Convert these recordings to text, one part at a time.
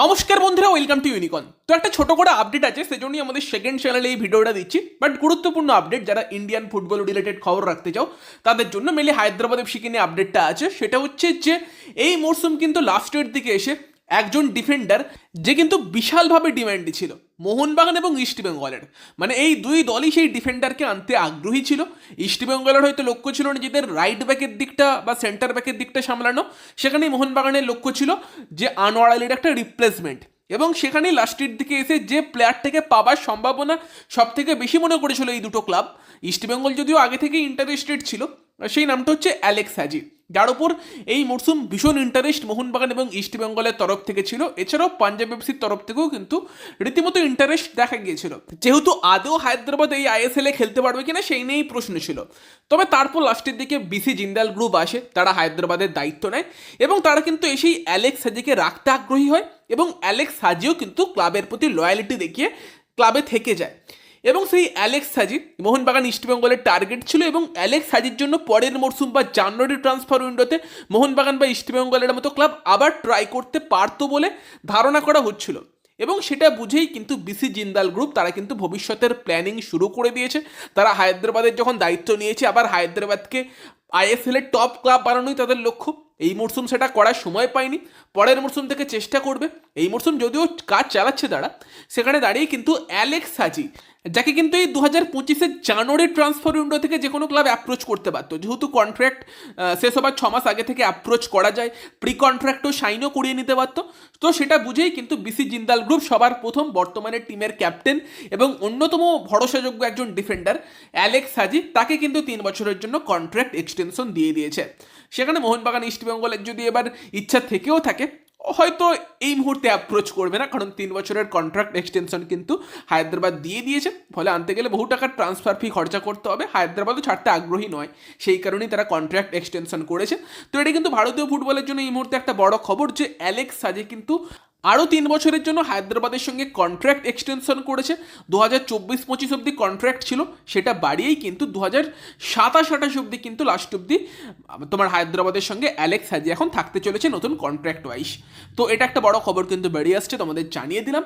নমস্কার বন্ধুরা welcome to ইউনিকন তো একটা ছোট করে আপডেট আছে, সেজন্যই আমাদের সেকেন্ড চ্যানেলে এই ভিডিওটা দিচ্ছি। বাট গুরুত্বপূর্ণ আপডেট যারা ইন্ডিয়ান ফুটবল রিলেটেড খবর রাখতে চাও, তাদের জন্য মেলে হায়দ্রাবাদ এফসিকে নিয়ে আপডেটটা আছে। সেটা হচ্ছে যে, এই মরশুম কিন্তু লাস্টের দিকে এসে একজন ডিফেন্ডার যে কিন্তু বিশালভাবে ডিমান্ডি ছিল, মোহনবাগান এবং ইস্ট বেঙ্গলের মানে এই দুই দলই সেই ডিফেন্ডারকে আনতে আগ্রহী ছিল। ইস্ট বেঙ্গলের হয়তো লক্ষ্য ছিল নিজেদের রাইট ব্যাকের দিকটা বা সেন্টার ব্যাকের দিকটা সামলানো। সেখানেই মোহনবাগানের লক্ষ্য ছিল যে আনোয়ার আলীর একটা রিপ্লেসমেন্ট এবং সেখানেই লাস্টের দিকে এসে যে প্লেয়ারটাকে পাবার সম্ভাবনা সব থেকে বেশি মনে করেছিল এই দুটো ক্লাব ইস্টবেঙ্গল যদিও আগে থেকে ইন্টারেস্টেড ছিল সেই নামটা হচ্ছে অ্যালেক্স হাজি যার উপর এই মরশুম ভীষণ ইন্টারেস্ট মোহনবাগান এবং ইস্টবেঙ্গলের তরফ থেকে ছিল। এছাড়াও পাঞ্জাব এফসির তরফ থেকেও কিন্তু রীতিমতো ইন্টারেস্ট দেখা গিয়েছিল। যেহেতু আদৌ হায়দ্রাবাদ এই আইএসএল এ খেলতে পারবে কিনা সেই নিয়েই প্রশ্ন ছিল। তবে তারপর লাস্টের দিকে বিসি জিন্দাল গ্রুপ আসে, তারা হায়দ্রাবাদের দায়িত্ব নেয় এবং তারা কিন্তু এসেই অ্যালেক্স হাজিকে রাখতে আগ্রহী হয় এবং অ্যালেক্স হাজিও কিন্তু ক্লাবের প্রতি লয়ালিটি দেখিয়ে ক্লাবে থেকে যায়। এবং সেই অ্যালেক্স হাজি মোহনবাগান ইস্টবেঙ্গলের টার্গেট ছিল এবং অ্যালেক্স হাজির জন্য পরের মরশুম বা জানুয়ারি ট্রান্সফার উইন্ডোতে মোহনবাগান বা ইস্টবেঙ্গলের মতো ক্লাব আবার ট্রাই করতে পারতো বলে ধারণা করা হচ্ছিল। এবং সেটা বুঝেই কিন্তু বিসি জিন্দাল গ্রুপ তারা কিন্তু ভবিষ্যতের প্ল্যানিং শুরু করে দিয়েছে। তারা হায়দ্রাবাদের যখন দায়িত্ব নিয়েছে, আবার হায়দ্রাবাদকে আইএসএল এর টপ ক্লাব বানানোই তাদের লক্ষ্য। এই মরশুম সেটা করার সময় পায়নি। পরের মরশুম থেকে চেষ্টা করবে। এই মরশুম যদিও কাজ চালাচ্ছে তারা সেখানে দাঁড়িয়ে কিন্তু অ্যালেক্স হাজি যাকে কিন্তু এই দু হাজার পঁচিশের জানুয়ারি ট্রান্সফার উইন্ডো থেকে যে কোনো ক্লাব অ্যাপ্রোচ করতে পারতো যেহেতু কন্ট্রাক্ট শেষ হবার ছ মাস আগে থেকে অ্যাপ্রোচ করা যায় প্রি কন্ট্রাক্টও সাইনও করিয়ে নিতে পারতো তো সেটা বুঝেই কিন্তু বিসি জিন্দাল গ্রুপ সবার প্রথম বর্তমানে টিমের ক্যাপ্টেন এবং অন্যতম ভরসাযোগ্য একজন ডিফেন্ডার অ্যালেক্স হাজি তাকে কিন্তু তিন বছরের জন্য কন্ট্রাক্ট এক্সটেনশন দিয়ে দিয়েছে। সেখানে মোহনবাগান ইস্টবেঙ্গলের যদি এবার ইচ্ছা থেকেও থাকে হয়তো এই মুহূর্তে অ্যাপ্রোচ করবে না, কারণ তিন বছরের কন্ট্রাক্ট এক্সটেনশন কিন্তু হায়দ্রাবাদ দিয়ে দিয়েছে। ফলে আনতে গেলে বহু টাকার ট্রান্সফার ফি খরচা করতে হবে। হায়দ্রাবাদও ছাড়তে আগ্রহী নয়, সেই কারণেই তারা কন্ট্রাক্ট এক্সটেনশন করেছে। তো এটা কিন্তু ভারতীয় ফুটবলের জন্য এই মুহূর্তে একটা বড় খবর যে অ্যালেক্স সাজে কিন্তু আরও তিন বছরের জন্য হায়দ্রাবাদের সঙ্গে কন্ট্রাক্ট এক্সটেনশন করেছে। দু হাজার চব্বিশ পঁচিশ অব্দি কন্ট্রাক্ট ছিল, সেটা বাড়িয়েই কিন্তু দু হাজার সাতাশ আঠাশ অব্দি কিন্তু লাস্ট অব্দি তোমার হায়দ্রাবাদের সঙ্গে অ্যালেক্স হাজি এখন থাকতে চলেছে নতুন কন্ট্রাক্ট ওয়াইজ তো এটা একটা বড় খবর কিন্তু বেরিয়ে আসছে, তোমাদের জানিয়ে দিলাম।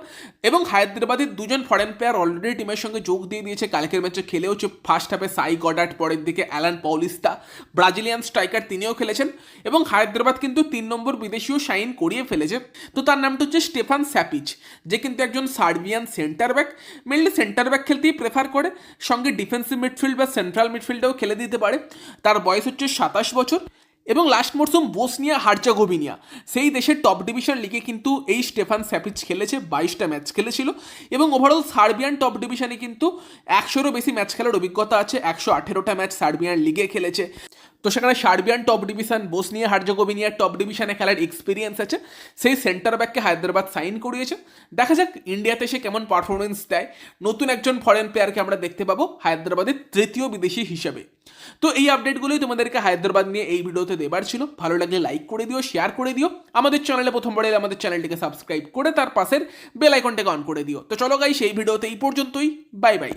এবং হায়দ্রাবাদের দুজন ফরেন প্লেয়ার অলরেডি টিমের সঙ্গে যোগ দিয়ে দিয়েছে। কালকের ম্যাচে খেলেও ফার্স্ট হাফে সাই গডাট পরের দিকে অ্যালান পৌলিস্তা ব্রাজিলিয়ান স্ট্রাইকার তিনিও খেলেছেন। এবং হায়দ্রাবাদ কিন্তু তিন নম্বর বিদেশিও সাইন করিয়ে ফেলেছে। তো তার নামটা হচ্ছে স্টেফান স্যাপিচ, যে কিন্তু একজন Serbian centre back mainly centre back খেলতেই প্রেফার করে, সঙ্গে ডিফেন্সিভ মিডফিল্ড বা সেন্ট্রাল মিডফিল্ডেও খেলে দিতে পারে। তার বয়স হচ্ছে সাতাশ বছর এবং লাস্ট মরসুম বোসনিয়া হার্জাগোভিনিয়া সেই দেশের টপ ডিভিশন লিগে কিন্তু এই স্টেফান স্যাপিচ খেলেছে, বাইশটা ম্যাচ খেলেছিল এবং ওভারঅল সার্বিয়ান টপ ডিভিশনে কিন্তু একশোরও বেশি ম্যাচ খেলার অভিজ্ঞতা আছে, একশো আঠেরোটা ম্যাচ সার্বিয়ান লিগে খেলেছে। তো সেখানে সার্বিয়ান টপ ডিভিশন বোসনিয়া হার্জাগোভিনিয়ার টপ ডিভিশনে খেলার এক্সপিরিয়েন্স আছে। সেই সেন্টার ব্যাককে হায়দ্রাবাদ সাইন করিয়েছে। দেখা যাক ইন্ডিয়াতে সে কেমন পারফরমেন্স দেয়। নতুন একজন ফরেন প্লেয়ারকে আমরা দেখতে পাবো হায়দ্রাবাদের তৃতীয় বিদেশি হিসেবে। তো এই আপডেটগুলোই তোমাদেরকে হায়দ্রাবাদ নিয়ে এই ভিডিওতে দেবার ছিল। ভালো লাগলে লাইক করে দিও শেয়ার করে দিও। আমাদের চ্যানেলে প্রথমবার এলে আমাদের চ্যানেলটিকে সাবস্ক্রাইব করে তার পাশের বেল আইকনটাকে অন করে দিও। তো চলো গাই সেই ভিডিওতে এই পর্যন্তই। Bye bye